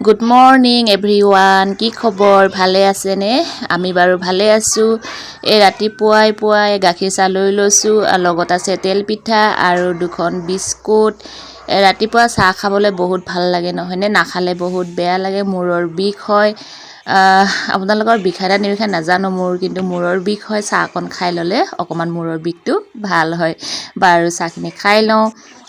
Good morning everyone কি খবৰ? ভালে আছেনে? আমি বাৰু ভালে আছোঁ। এই ৰাতিপুৱাই পুৱাই গাখীৰ চাহ লৈ লৈছোঁ লগত আছে তেল পিঠা আৰু দুখন বিস্কুট। ৰাতিপুৱা চাহ খাবলৈ বহুত ভাল লাগে নহয়নে? নাখালে বহুত বেয়া লাগে মূৰৰ বিষ হয়। আপোনালোকৰ বিষাই নে নাজানো মোৰ, কিন্তু মূৰৰ বিষ হয়, চাহকণ খাই ল'লে অকণমান মূৰৰ বিষটো ভালো হয়। বাৰু চাহখিনি খাই লওঁ।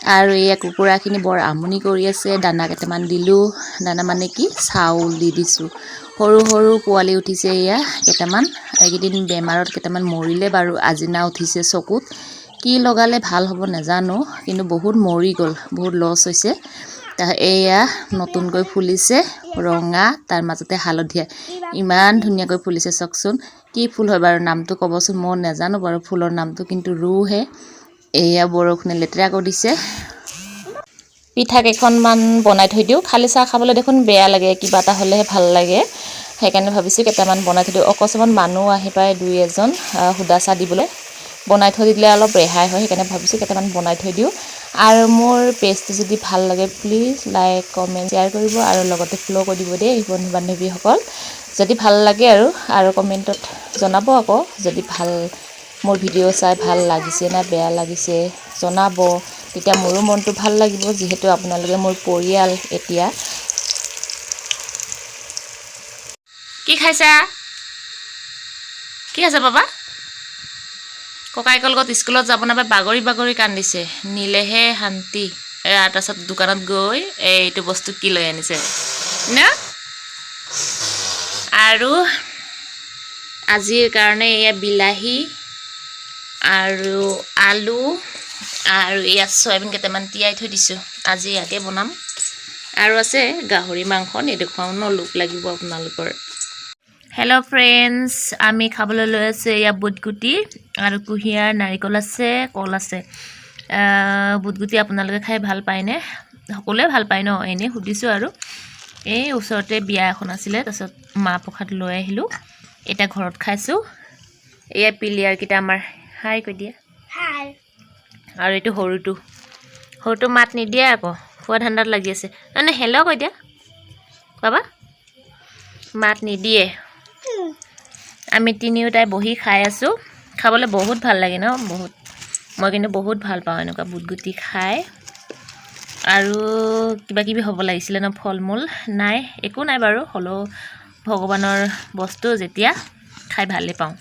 আৰু এয়া কুকুৰাখিনি বৰ আমনি কৰি আছে, দানা কেইটামান দিলোঁ। দানা মানে কি? চাউল দি দিছোঁ। সৰু সৰু পোৱালি উঠিছে এয়া কেইটামান। এইকেইদিন বেমাৰত কেইটামান মৰিলে বাৰু আজিনা উঠিছে চকুত। কি লগালে ভালো হ'ব নাজানো, কিন্তু বহুত মৰি গ'ল, বহুত লছ হৈছে। এয়া নতুনকৈ ফুলিছে ৰঙা তাৰ মাজতে হালধীয়া। ইমান ধুনীয়াকৈ ফুলিছে চাওকচোন। কি ফুল হয় বাৰু নামটো ক'বচোন মই নাজানো বাৰু ফুলৰ নামটো কিন্তু ৰুহে। এয়া বৰষুণে লেতেৰা কৰি দিছে। পিঠা কেইখনমান বনাই থৈ দিওঁ। খালি চাহ খাবলৈ দেখোন বেয়া লাগে কিবা এটা হ'লেহে ভাল লাগে। সেইকাৰণে ভাবিছোঁ কেইটামান বনাই থৈ দিওঁ। অকস্মাত মানুহ আহি পায় দুই এজন সুদা চাহ দিবলৈ। বনাই থৈ দিলে অলপ ৰেহাই হয় সেইকাৰণে ভাবিছোঁ কেইটামান বনাই থৈ দিওঁ। আৰু মোৰ পেজটো যদি ভাল লাগে প্লিজ লাইক কমেণ্ট শ্বেয়াৰ কৰিব আৰু লগতে ফ'ল' কৰি দিব দেই বন্ধু বান্ধৱীসকল। যদি ভাল লাগে আৰু আৰু কমেণ্টত জনাব আকৌ। যদি ভাল মোৰ ভিডিঅ' চাই ভাল লাগিছে নে বেয়া লাগিছে জনাব। তেতিয়া মোৰো মনটো ভাল লাগিব যিহেতু আপোনালোকে মোৰ পৰিয়াল এতিয়া। কি খাইছা? কি আছে বাবা? ককাইকৰ লগত স্কুলত যাব নাপাই বাগৰি বাগৰি কান্দিছে। নিলেহে শান্তি। এয়া তাৰপিছত দোকানত গৈ এইটো বস্তু কি লৈ আনিছে। ন? আৰু আজিৰ কাৰণে এয়া বিলাহী আৰু আলু আৰু এয়া চয়াবিন কেইটামান তিয়াই থৈ দিছোঁ। আজি ইয়াকে বনাম। আৰু আছে গাহৰি মাংস নেদেখুৱাও ন লোক লাগিব আপোনালোকৰ। হেল্ল' ফ্ৰেণ্ডছ আমি খাবলৈ লৈ আছোঁ এয়া বুটগুটি। আৰু কুঁহিয়াৰ নাৰিকল আছে কল আছে। বুটগুটি আপোনালোকে খাই ভাল পায়নে? সকলোৱে ভাল পায় ন? এনেই সুধিছোঁ আৰু। এই ওচৰতে বিয়া এখন আছিলে তাৰপিছত মাহ প্ৰসাদ লৈ আহিলোঁ। এতিয়া ঘৰত খাইছোঁ। এয়া পিলিয়াৰকেইটা আমাৰ। হাই কৈ দিয়া। হাই। আৰু এইটো সৰুটো। সৰুটো মাত নিদিয়ে আকৌ। খোৱা ধান্দাত লাগি আছে। মানে হেল্ল' কৈ দিয়া। বাবা মাত নিদিয়ে। আমি তিনিওটাই বহি খাই আছোঁ। খাবলৈ বহুত ভাল লাগে ন? বহুত। মই কিন্তু বহুত ভাল পাওঁ এনেকুৱা বুটগুটি খাই। আৰু কিবা কিবি হ'ব লাগিছিলে ন? ফল মূল নাই একো নাই বাৰু। হ'লেও ভগৱানৰ বস্তু যেতিয়া খাই ভালেই পাওঁ।